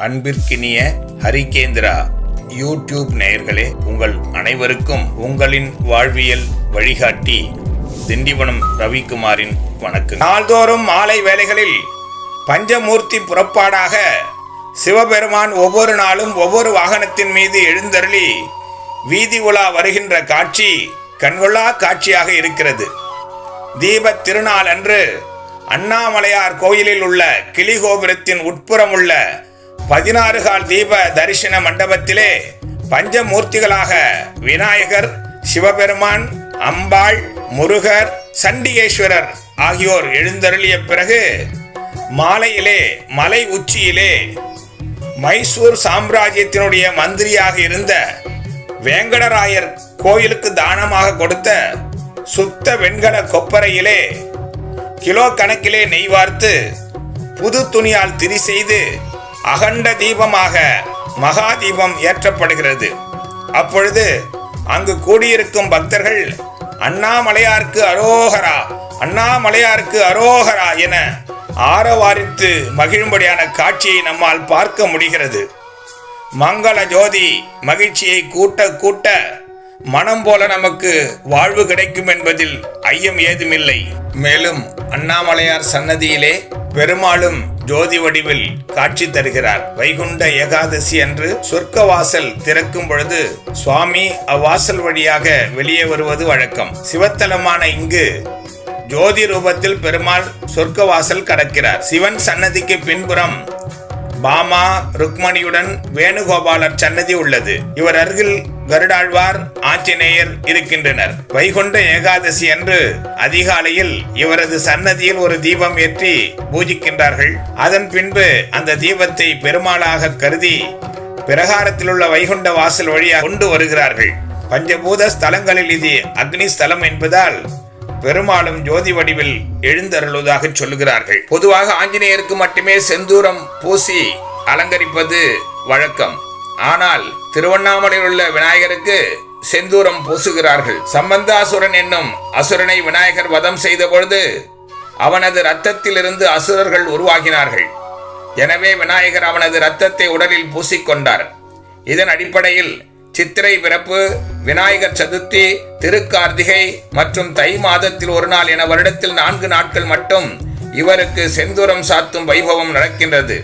அன்பிற்கினிய ஹரிகேந்திரா யூடியூப் நேயர்களே உங்கள் அனைவருக்கும் உங்களின் வாழ்வியல் வழிகாட்டி திண்டிவனம் ரவிக்குமாரின் வணக்கம் நாள்தோறும் மாலை வேளைகளில் பஞ்சமூர்த்தி புறப்பாடாக சிவபெருமான் ஒவ்வொரு நாளும் ஒவ்வொரு வாகனத்தின் மீது எழுந்தருளி வீதி உலா வருகின்ற காட்சி கண்கொள்ளா காட்சியாக இருக்கிறது. தீபத் திருநாள் அன்று அண்ணாமலையார் கோயிலில் உள்ள கிளிகோபுரத்தின் உட்புறம் உள்ள பதினாறு கால் தீப தரிசன மண்டபத்திலே பஞ்சமூர்த்திகளாக விநாயகர் சிவபெருமான் அம்பாள் முருகர் சண்டிகேஸ்வரர் ஆகியோர் எழுந்தருளிய பிறகு மாலையிலே மலை உச்சியிலே மைசூர் சாம்ராஜ்யத்தினுடைய மந்திரியாக இருந்த வேங்கடராயர் கோயிலுக்கு தானமாக கொடுத்த சுத்த வெண்கல கொப்பரையிலே கிலோ கணக்கிலே நெய் வார்த்து புது துணியால் திரி செய்து அகண்ட தீபமாக மகா தீபம் ஏற்றப்படுகிறது. அப்பொழுது அங்கு கூடியிருக்கும் பக்தர்கள் அண்ணாமலையாருக்கு அரோகரா அண்ணாமலையாருக்கு அரோகரா என ஆரவாரித்து மகிழும்படியான காட்சியை நம்மால் பார்க்க முடிகிறது. மங்கள ஜோதி மகிழ்ச்சியை கூட்ட கூட்ட மனம் போல நமக்கு வாழ்வு கிடைக்கும் என்பதில் ஐயம் ஏதுமில்லை. மேலும் அண்ணாமலையார் சன்னதியிலே பெருமாளும் ஜோதி வடிவில் காட்சி தருகிறார். வைகுண்ட ஏகாதசி அன்று சொர்க்க வாசல் திறக்கும் பொழுது சுவாமி அவ்வாசல் வழியாக வெளியே வருவது வழக்கம். சிவத்தலமான இங்கு ஜோதி ரூபத்தில் பெருமாள் சொர்க்க வாசல் கடக்கிறார். சிவன் சன்னதிக்கு பின்புறம் பாமா ருக்மணியுடன் வேணுகோபாலர் சன்னதி உள்ளது. இவர் அருகில் கருடாழ்வார் ஆஞ்சநேயர் இருக்கின்றனர். வைகுண்ட ஏகாதசி அன்று அதிகாலையில் இவரது சன்னதியில் ஒரு தீபம் ஏற்றி பூஜிக்கின்றார்கள். அதன் பின்பு அந்த தீபத்தை பெருமாளாக கருதி பிரகாரத்தில் உள்ள வைகுண்ட வாசல் வழியாக கொண்டு வருகிறார்கள். பஞ்சபூத ஸ்தலங்களில் இது அக்னி ஸ்தலம் என்பதால் பெருமாளும் ஜோதி வடிவில் எழுந்தருளுவதாக சொல்லுகிறார்கள். பொதுவாக ஆஞ்சநேயருக்கு மட்டுமே செந்தூரம் பூசி அலங்கரிப்பது வழக்கம். ஆனால் திருவண்ணாமலையில் உள்ள விநாயகருக்கு செந்தூரம் பூசுகிறார்கள். சம்பந்தாசுரன் என்னும் அசுரனை விநாயகர் வதம் செய்த பொழுது அவனது இரத்தத்திலிருந்து அசுரர்கள் உருவாகினார்கள். எனவே விநாயகர் அவனது இரத்தத்தை உடலில் பூசிக்கொண்டார் இதன் அடிப்படையில் சித்திரை பிறப்பு விநாயகர் சதுர்த்தி திருக்கார்த்திகை மற்றும் தை மாதத்தில் ஒரு நாள் என வருடத்தில் நான்கு நாட்கள் மட்டும் இவருக்கு செந்தூரம் சாத்தும் வைபவம் நடக்கின்றது.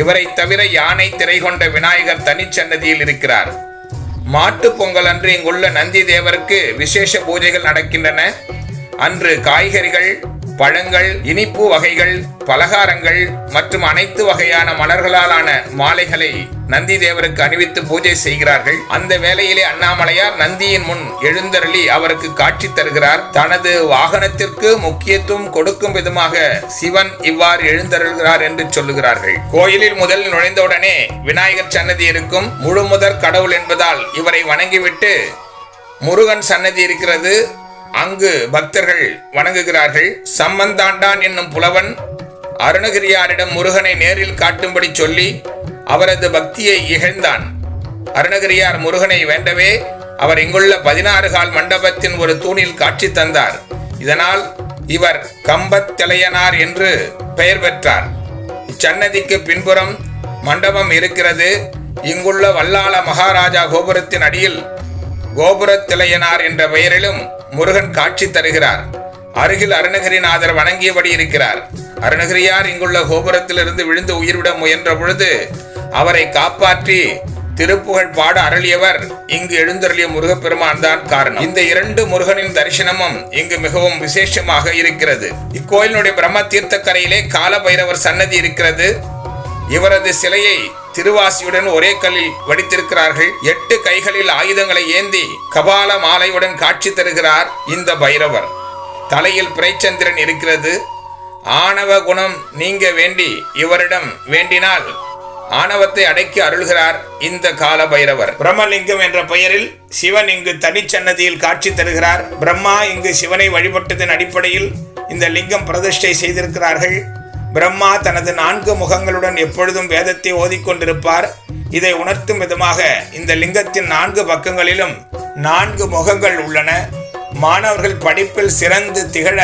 இவரை தவிர யானை திரை கொண்ட விநாயகர் தனிச்சன்னதியில் இருக்கிறார். மாட்டு பொங்கல் அன்று இங்குள்ள நந்தி தேவருக்கு விசேஷ பூஜைகள் நடக்கின்றன. அன்று காய்கறிகள் பழங்கள் இனிப்பு வகைகள் பலகாரங்கள் மற்றும் அனைத்து வகையான மலர்களாலான மாலைகளை நந்தி தேவருக்கு அணிவித்து பூஜை செய்கிறார்கள். அந்த வேளையிலே அண்ணாமலையார் நந்தியின் முன் எழுந்தருளி அவருக்கு காட்சி தருகிறார். தனது வாகனத்திற்கு முக்கியத்துவம் கொடுக்கும் விதமாக சிவன் இவ்வாறு எழுந்தருள்கிறார் என்று சொல்லுகிறார்கள். கோயிலில் முதல் நுழைந்தவுடனே விநாயகர் சன்னதி இருக்கும். முழு முதற் கடவுள் என்பதால் இவரை வணங்கிவிட்டு முருகன் சன்னதி இருக்கிறது. அங்கு பக்தர்கள் வணங்குகிறார்கள். சம்மந்தாண்டான் என்னும் புலவன் அருணகிரியாரிடம் முருகனை நேரில் காட்டும்படி சொல்லி அவரது பக்தியை இகழ்ந்தான். அருணகிரியார் முருகனை வேண்டவே அவர் இங்குள்ள பதினாறு கால் மண்டபத்தின் ஒரு தூணில் காட்சி தந்தார். இதனால் இவர் கம்பத்திளையனார் என்று பெயர் பெற்றார். இச்சன்னதிக்கு பின்புறம் மண்டபம் இருக்கிறது. இங்குள்ள வல்லாள மகாராஜா கோபுரத்தின் அடியில் கோபுரத்திளையனார் என்ற பெயரிலும் முருகன் காட்சி தருகிறார். அருகில் அருணகிரிநாதர் வணங்கியபடி இருக்கிறார். அருணகிரியார் இங்குள்ள கோபுரத்திலிருந்து விழுந்து உயிர்விட முயன்ற பொழுது அவரை காப்பாற்றி திருப்புகழ் பாட அருளியவர் இங்கு எழுந்தருளிய முருகப்பெருமான் தான் காரணம். இந்த இரண்டு முருகனின் தரிசனமும் இங்கு மிகவும் விசேஷமாக இருக்கிறது. இக்கோயிலினுடைய பிரம்ம தீர்த்தக்கரையிலே கால பைரவர் சன்னதி இருக்கிறது. இவரது சிலையை திருவாசியுடன் ஒரே கல்லில் வடித்திருக்கிறார்கள். எட்டு கைகளில் ஆயுதங்களை ஏந்தி கபால மாலையுடன் காட்சி தருகிறார் இந்த பைரவர். தலையில் பிரைச்சந்திரன் இருக்கிறது. ஆணவ குணம் நீங்க வேண்டி இவரிடம் வேண்டினால் ஆணவத்தை அடக்கி அருள்கிறார் இந்த கால பைரவர். பிரம்மலிங்கம் என்ற பெயரில் சிவன் இங்கு தனிச்சன்னதியில் காட்சி தருகிறார். பிரம்மா இங்கு சிவனை வழிபட்டதன் அடிப்படையில் இந்த லிங்கம் பிரதிஷ்டை செய்திருக்கிறார்கள். பிரம்மா தனது நான்கு முகங்களுடன் எப்பொழுதும் வேதத்தை ஓதிக்கொண்டிருப்பார். இதை உணர்த்தும் விதமாக இந்த லிங்கத்தின் நான்கு பக்கங்களிலும் நான்கு முகங்கள் உள்ளன. மாணவர்கள் படிப்பில் சிறந்து திகழ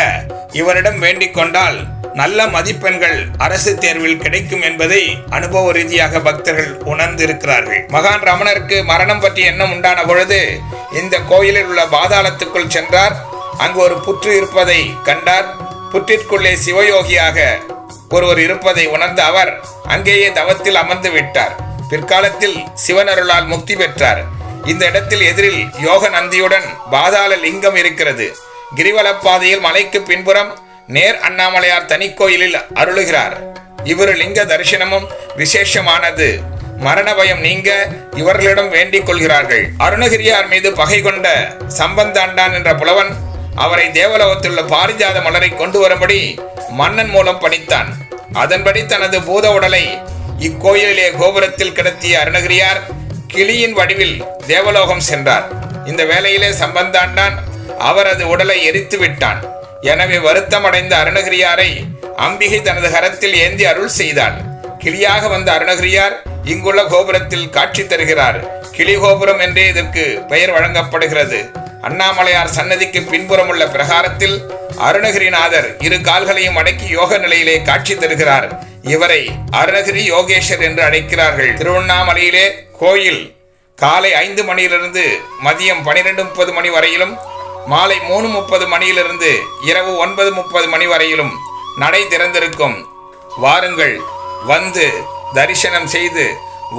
இவரிடம் வேண்டிக் கொண்டால் நல்ல மதிப்பெண்கள் அரசு தேர்வில் கிடைக்கும் என்பதை அனுபவ ரீதியாக பக்தர்கள் உணர்ந்திருக்கிறார்கள். மகான் ரமணருக்கு மரணம் பற்றி எண்ணம் உண்டான பொழுது இந்த கோயிலில் உள்ள பாதாளத்துக்குள் சென்றார். அங்கு ஒரு புற்று இருப்பதை கண்டார். புற்றிற்குள்ளே சிவயோகியாக ஒருவர் இருப்பதை உணர்ந்த அவர் அங்கேயே தவத்தில் அமர்ந்து விட்டார். பிற்காலத்தில் சிவனருளால் முக்தி பெற்றார். இந்த இடத்தில் எதிரில் யோக நந்தியுடன் பாதாள லிங்கம் இருக்கிறது. கிரிவலப்பாதையில் மலைக்கு பின்புறம் நேர் அண்ணாமலையார் தனிக்கோயிலில் அருளுகிறார். இவர் லிங்க தரிசனமும் விசேஷமானது. மரண பயம் நீங்க இவர்களிடம் வேண்டிக் கொள்கிறார்கள். அருணகிரியார் மீது பகை கொண்ட சம்பந்தாண்டான் என்ற புலவன் அவரை தேவலோகத்திலுள்ள பாரிஜாத மலரை கொண்டு வரும்படி மன்னன் மூலம் பணித்தான். அதன்படி தனது பூத உடலை இக்கோயிலிலே கோபுரத்தில் கிடத்திய அருணகிரியார் கிளியின் வடிவில் தேவலோகம் சென்றார். இந்த வேளையிலே சம்பந்தாண்டான் அவரது உடலை எரித்து விட்டான். எனவே வருத்தமடைந்த அருணகிரியாரை அம்பிகை தனது கரத்தில் ஏந்தி அருள் செய்தாள் கிளியாக வந்த அருணகிரியார் இங்குள்ள கோபுரத்தில் காட்சி தருகிறார். கிளி கோபுரம் என்றே இதற்கு பெயர் வழங்கப்படுகிறது. அண்ணாமலையார் சன்னதிக்கு பின்புறம் உள்ள பிரகாரத்தில் அருணகிரிநாதர் இரு கால்களையும் அடக்கி யோக நிலையிலே காட்சி தருகிறார். இவரை அருணகிரி யோகேஸ்வர் என்று அழைக்கிறார்கள். திருவண்ணாமலையிலே கோயில் காலை ஐந்து மணியிலிருந்து மதியம் பனிரெண்டு முப்பது மணி வரையிலும் மாலை மூணு முப்பது மணியிலிருந்து இரவு ஒன்பது முப்பது மணி வரையிலும் நடை திறந்திருக்கும். வாருங்கள் வந்து தரிசனம் செய்து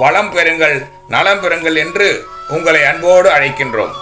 வளம் பெறுங்கள் நலம் பெறுங்கள் என்று உங்களை அன்போடு அழைக்கின்றோம்.